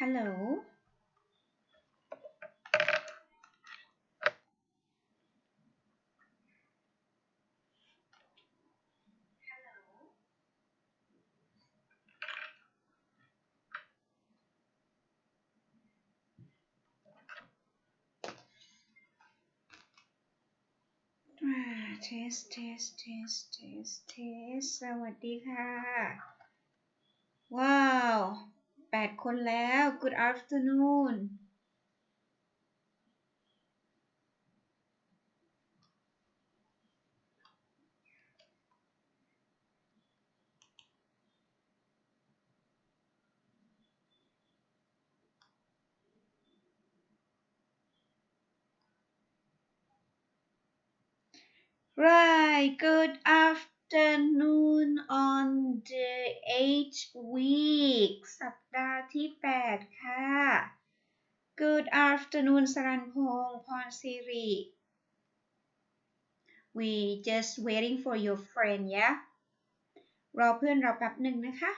Hello test test test test test สวัสดีค่ะ ว้าว แปดคนแล้ว good afternoon Right, good afternoon on the eighth week สัปดาห์ที่ 8 ค่ะ Good afternoon สรันพงษ์พรสิริ We just waiting for your friend yeah รอเพื่อนเราแป๊บหนึ่งนะคะ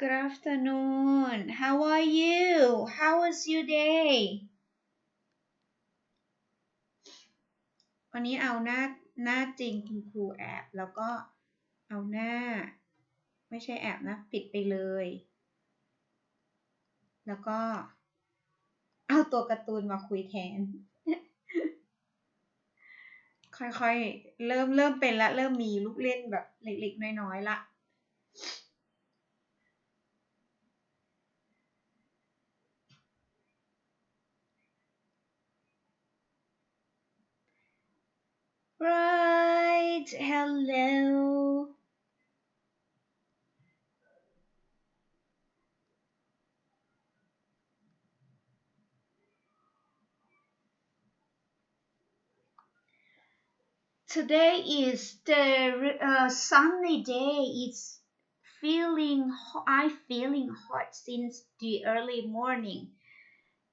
Good afternoon. How are you? How was your day? วันนี้เอาหน้าหน้าจริงคุณครูแอบแล้วก็เอาหน้า ไม่ใช่แอบนะ ปิดไปเลย แล้วก็ เอาตัวการ์ตูนมาคุยแทน ค่อยๆ เริ่มเริ่มเป็นละ เริ่มมีลูกเล่นแบบเล็กๆ น้อยๆละ Right, hello. Today is the uh, sunny day. It's feeling I feeling hot since the early morning.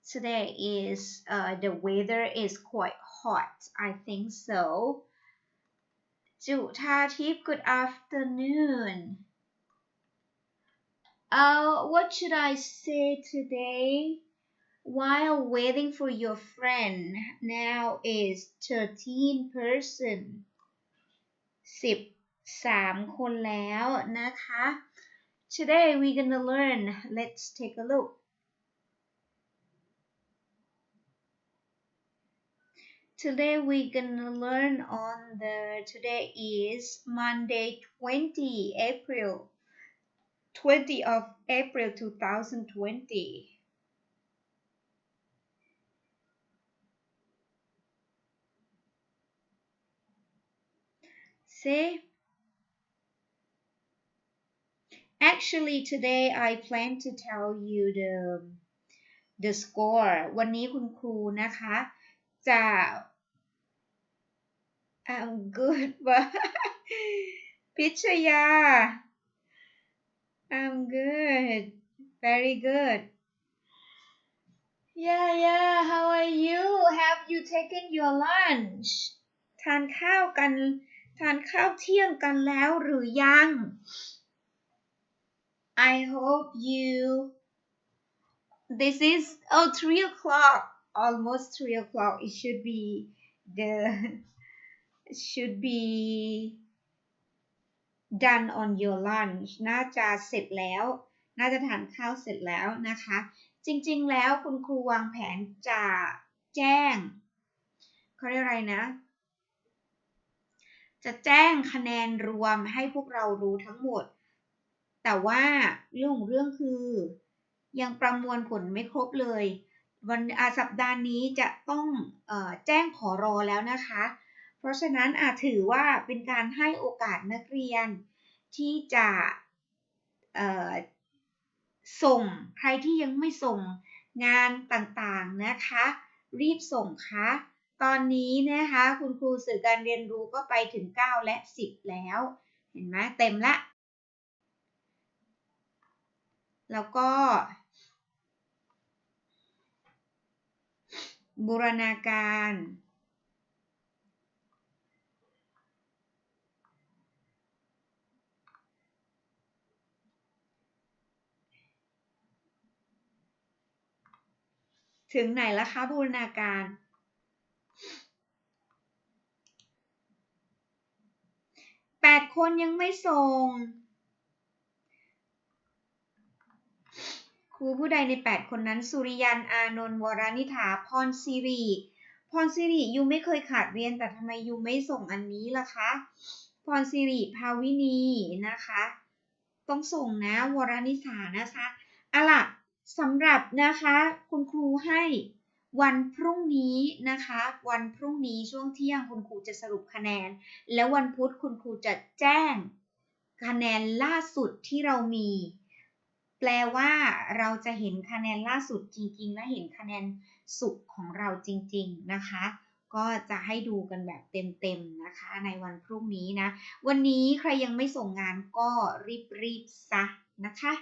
Today is uh, the weather is quite hot. I think so. จุธาทิพย์ good afternoon. Uh, what should I say today? While waiting for your friend, now is 13 person. 13 คนแล้วนะคะ Today we're gonna learn. Let's take a look. Today we're gonna learn on the today is Monday 20 April 20 of April 2020 See Actually today I plan to tell you the the score วันนี้คุณครูนะคะ จะ I'm good but พิชยา I'm good very good yeah yeah how are you have you taken your lunch ทานข้าวกัน ทานข้าวเที่ยงกันแล้วหรือยัง I hope you this is oh three o'clock almost three o'clock it should be the should be done on your lunch น่าจะเสร็จแล้ว น่าจะทานข้าวเสร็จแล้วนะคะ จริงๆ แล้วคุณครูวางแผนจะแจ้งเขาเรียกอะไรนะ จะแจ้งคะแนนรวมให้พวกเรารู้ทั้งหมด แต่ว่าเรื่องเรื่องคือ ยังประมวลผลไม่ครบเลย วันสัปดาห์นี้จะต้องอแจ้งขอรอแล้วนะคะ ราะฉะนั้นอาจถือว่าเป็นการให้โอกาสนักเรียนที่จะส่งใครที่ยังไม่ส่งงานต่างๆนะคะ รีบส่งคะตอนนี้นะคะคุณครูสื่อการเรียนรู้ก็ไปถึง 9 และ 10 แล้ว เห็นไหมเต็มละ แล้วก็ บูรณาการ ถึงไหนแล้วคะบูรณาการ แปดคนยังไม่ส่ง ครูผู้ใดใน 8 คนนั้น สุริยัน อานนท์ วรานิธา พรสิริ พรสิริยูไม่เคยขาดเรียน แต่ทำไมยูไม่ส่งอันนี้ล่ะคะ พรสิริภาวินีนะคะ ต้องส่งนะ วรานิธานะคะอะล่ะ สำหรับนะคะคุณครูให้วันพรุ่งนี้นะคะ วันพรุ่งนี้ช่วงเที่ยงคุณครูจะสรุปคะแนน แล้ววันพุธคุณครูจะแจ้งคะแนนล่าสุดที่เรามี แปลว่าเราจะเห็นคะแนนล่าสุดจริง ๆ และเห็นคะแนนสุดของเราจริง ๆ นะคะ ก็จะให้ดูกันแบบเต็มๆนะคะ ในวันพรุ่งนี้นะ วันนี้ใครยังไม่ส่งงานก็รีบๆซะนะคะ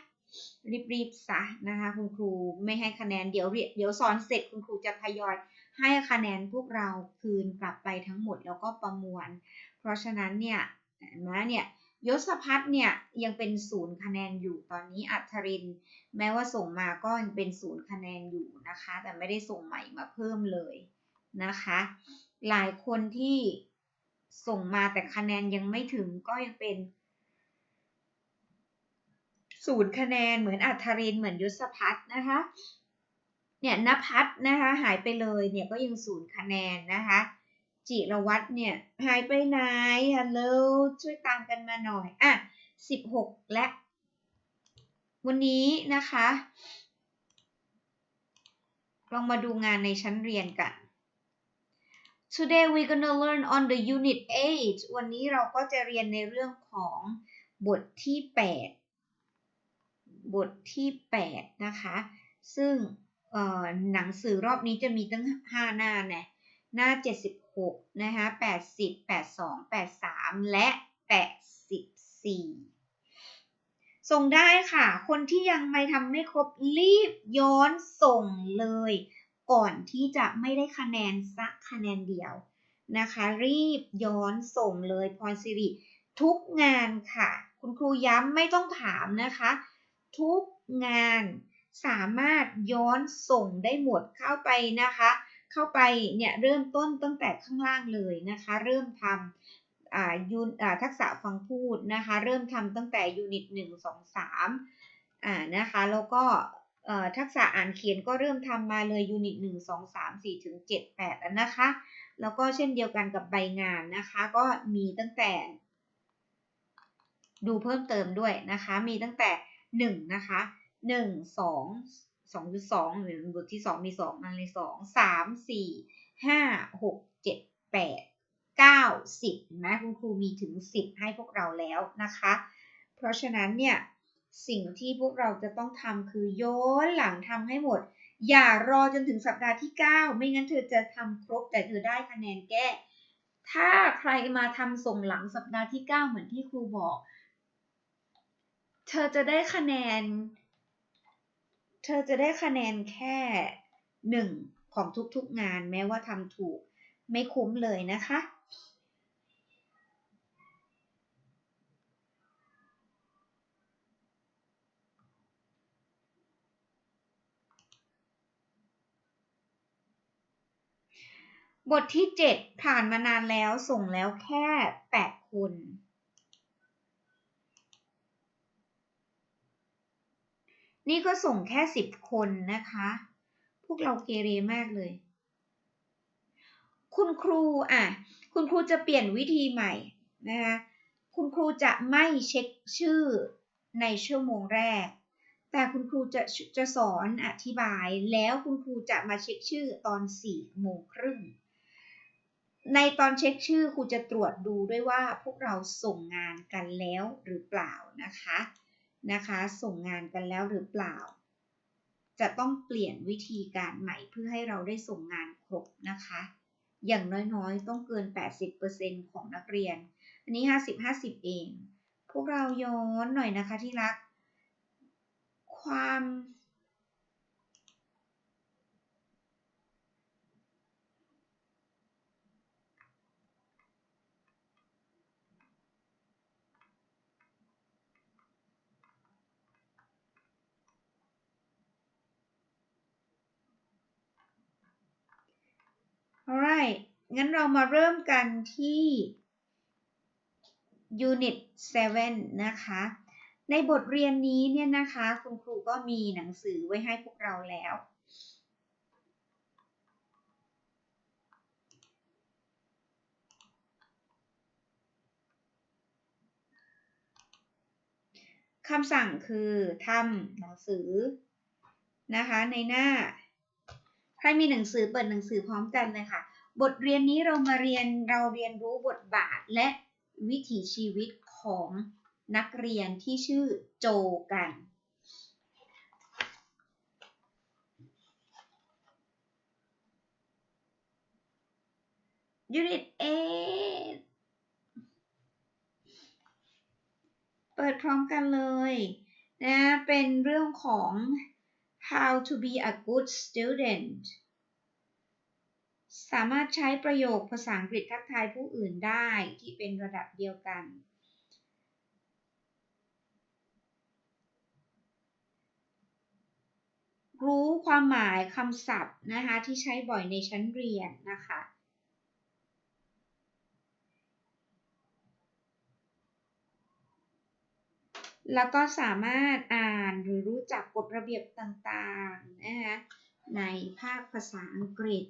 รีบๆซะนะคะคุณครูไม่ให้คะแนนเดี๋ยวเดี๋ยวสอนเสร็จคุณครูจะทยอย ให้คะแนนพวกเราคืนกลับไปทั้งหมดแล้วก็ประมวล เพราะฉะนั้นเนี่ยนะเนี่ยยศพัฒน์เนี่ยยังเป็นศูนย์คะแนนอยู่ตอนนี้อัธริน แม้ว่าส่งมาก็ยังเป็นศูนย์คะแนนอยู่นะคะ แต่ไม่ได้ส่งใหม่มาเพิ่มเลยนะคะ หลายคนที่ส่งมาแต่คะแนนยังไม่ถึงก็ยังเป็น ศูนย์คะแนนเหมือนอัธรินเหมือนยศพัฒนะคะเนี่ยนภัทนะคะหายไปเลยเนี่ยก็ยังศูนย์คะแนนนะคะจิรวัตรเนี่ยหายไปไหนฮัลโหลช่วยตามกันมาหน่อยอะ16และ วันนี้นะคะ ลองมาดูงานในชั้นเรียนกัน Today we're gonna learn on the unit 8 วันนี้เราก็จะเรียนในเรื่องของบทที่ 8 บทที่ 8 นะคะ ซึ่งหนังสือรอบนี้จะมีตั้ง 5 หน้านะหน้า 76 นะคะ 80 82 83 และ 84 ส่งได้ค่ะ คนที่ยังไม่ทำไม่ครบรีบย้อนส่งเลย ก่อนที่จะไม่ได้คะแนนสักคะแนนเดียวนะคะ รีบย้อนส่งเลยพรสิริทุกงานค่ะ คุณครูย้ำไม่ต้องถามนะคะ ทุกงาน สามารถย้อนส่งได้หมดเข้าไปนะคะ เข้าไปเนี่ยเริ่มต้นตั้งแต่ข้างล่างเลยนะคะ เริ่มทำยูนทักษะฟังพูดนะคะ เริ่มทำตั้งแต่ยูนิต1 2 3อ่านะคะแล้วก็ทักษะอ่านเขียนก็เริ่มทำมาเลยยูนิต1 2 3 4ถึง7 8แล้วนะคะ แล้วก็เช่นเดียวกันกับใบงานนะคะ ก็มีตั้งแต่ ดูเพิ่มเติมด้วยนะคะ มีตั้งแต่ หนึ่งนะคะหนึ่งสองสองจุดสองหรือบทที่สองมีสองอันเลยสองสามสี่ห้าหกเจ็ดแปดเก้าสิบนะคุณครูมีถึงสิบให้พวกเราแล้วนะคะ เพราะฉะนั้นเนี่ยสิ่งที่พวกเราจะต้องทำคือโยนหลังทำให้หมด อย่ารอจนถึงสัปดาห์ที่ 9 ไม่งั้นเธอจะทำครบแต่เธอได้คะแนนแก้ ถ้าใครมาทำส่งหลังสัปดาห์ที่ 9 เหมือนที่ครูบอก เธอจะได้คะแนน เธอจะได้คะแนนแค่หนึ่งของทุกๆงานแม้ว่าทำถูกไม่คุ้มเลยนะคะ บทที่ 7 ผ่านมานานแล้วส่งแล้วแค่ 8คน นี่ก็ส่งแค่สิบคนนะคะ พวกเราเกเรมากเลย คุณครูอะ คุณครูจะเปลี่ยนวิธีใหม่นะคะ คุณครูจะไม่เช็คชื่อในชั่วโมงแรก แต่คุณครูจะจะสอนอธิบาย แล้วคุณครูจะมาเช็คชื่อตอน4โมงครึ่ง ในตอนเช็คชื่อครูจะตรวจดูด้วยว่าพวกเราส่งงานกันแล้วหรือเปล่านะคะ นะคะ ส่งงานกันแล้วหรือเปล่า จะต้องเปลี่ยนวิธีการใหม่เพื่อให้เราได้ส่งงานครบนะคะ อย่างน้อยๆ ต้องเกิน 80%ของนักเรียน อันนี้ 50-50 เอง พวกเราย้อนหน่อยนะคะที่รัก ความ alright งั้นเรามาเริ่มกันที่ unit 7 นะคะ ในบทเรียนนี้เนี่ยนะคะ คุณครูก็มีหนังสือไว้ให้พวกเราแล้วคำสั่งคือทำหนังสือนะคะในหน้า รมีหนังสือเปิดหนังสือพร้อมกันเลยค่ะ บทเรียนนี้เรามาเรียนเราเรียนรู้บทบาทและวิถีชีวิตของนักเรียนที่ชื่อโจกัน Unit 8เปิดพร้อมกันเลยนะเป็นเรื่องของ how to be a good student สามารถใช้ประโยคภาษาอังกฤษทักทายผู้อื่นได้ที่เป็นระดับเดียวกัน รู้ความหมายคำศัพท์นะคะที่ใช้บ่อยในชั้นเรียนนะคะแล้วก็สามารถอ่านหรื จักกฎระเบียบต่างๆนะคะในภาคภาษาอังกฤษ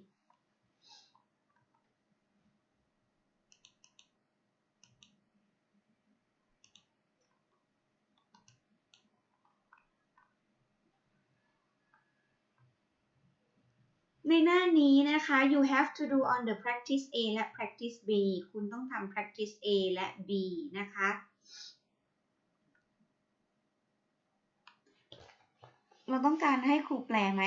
ในหน้านี้นะคะ you have to do on the practice A และ practice B คุณต้องทำ practice A และ B นะคะ เราต้องการให้ครูแปลไหม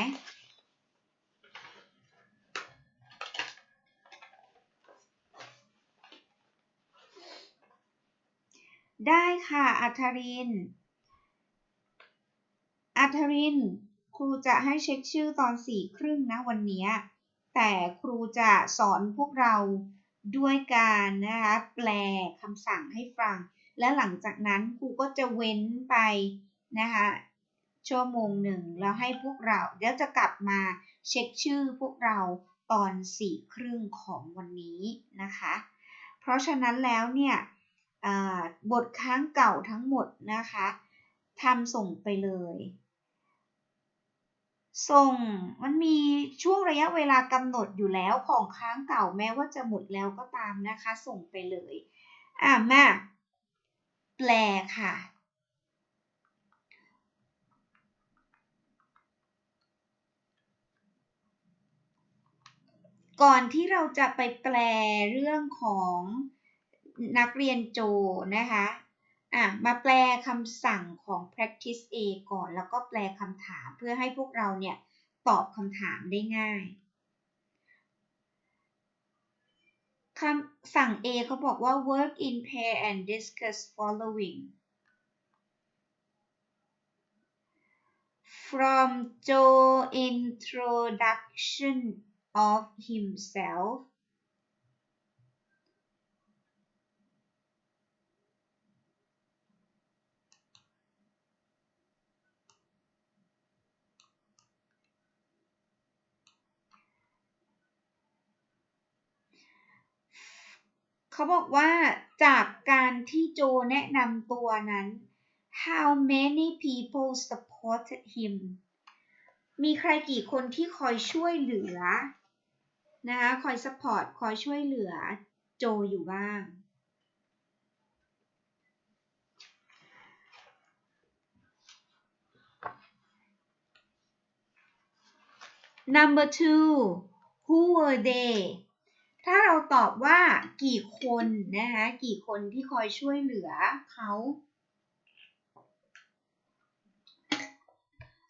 ได้ค่ะ อัธริน อัธริน ครูจะให้เช็คชื่อตอนสี่ครึ่งนะวันนี้ แต่ครูจะสอนพวกเราด้วยการนะคะแปลคำสั่งให้ฟัง และหลังจากนั้นครูก็จะเว้นไปนะคะ ชั่วโมงหนึ่งแล้วให้พวกเราเดี๋ยวจะกลับมาเช็คชื่อพวกเราตอนสี่ครึ่งของวันนี้นะคะ เพราะฉะนั้นแล้วเนี่ยบทค้างเก่าทั้งหมดนะคะทำส่งไปเลย ส่งมันมีช่วงระยะเวลากำหนดอยู่แล้วของค้างเก่าแม้ว่าจะหมดแล้วก็ตามนะคะ ส่งไปเลย อะมาแปลค่ะ ก่อนที่เราจะไปแปลเรื่องของนักเรียนโจนะคะอะมาแปลคำสั่งของ practice A ก่อนแล้วก็แปลคำถามเพื่อให้พวกเราเนี่ยตอบคำถามได้ง่ายคำสั่ง A เขาบอกว่า work in pair and discuss following from Joe introduction of himself เขาบอกว่าจากการที่โจแนะนำตัวนั้น how many people supported him มีใครกี่คนที่คอยช่วยเหลือ นะคะคอย support คอยช่วยเหลือโจอยู่บ้าง number two who were they ถ้าเราตอบว่ากี่คนนะคะกี่คนที่คอยช่วยเหลือเขา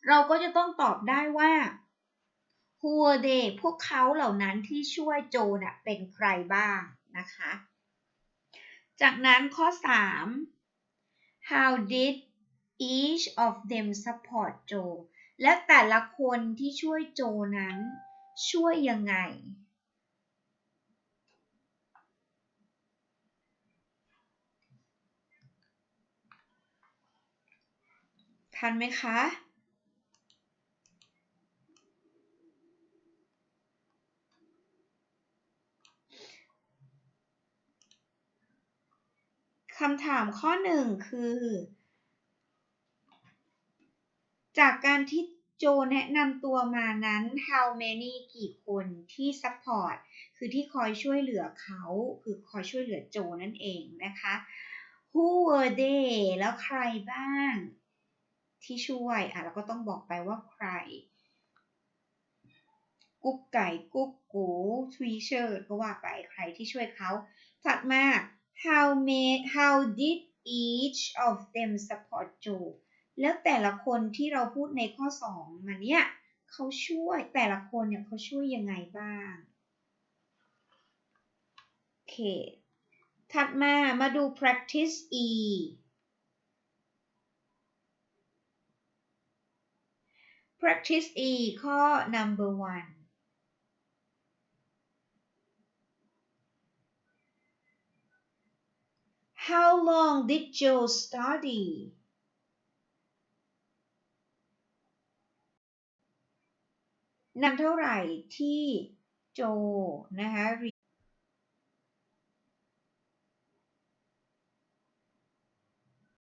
เราก็จะต้องตอบได้ว่า who were they พวกเขาเหล่านั้นที่ช่วยโจน่ะเป็นใครบ้างนะคะ จากนั้นข้อ 3 how did each of them support Joe และแต่ละคนที่ช่วยโจนั้น ช่วยยังไง ทันไหมคะ คำถามข้อหนึ่งคือ จากการที่โจแนะนำตัวมานั้น how many กี่คนที่ support คือที่คอยช่วยเหลือเขา คือคอยช่วยเหลือโจนั่นเองนะคะ who were they แล้วใครบ้าง ที่ช่วย อะเราก็ต้องบอกไปว่าใคร กุ๊กไก่กุ๊กกูทวีเชอร์ก็ว่าไปใครที่ช่วยเขา ถัดมา how may how did each of them support Joe แล้วแต่ละคนที่เราพูดในข้อ 2 มาเนี่ยเขาช่วยแต่ละคนเนี่ยเขาช่วยยังไงบ้างโอเคถัดมามาดู practice E practice E ข้อ number one How long did Joe study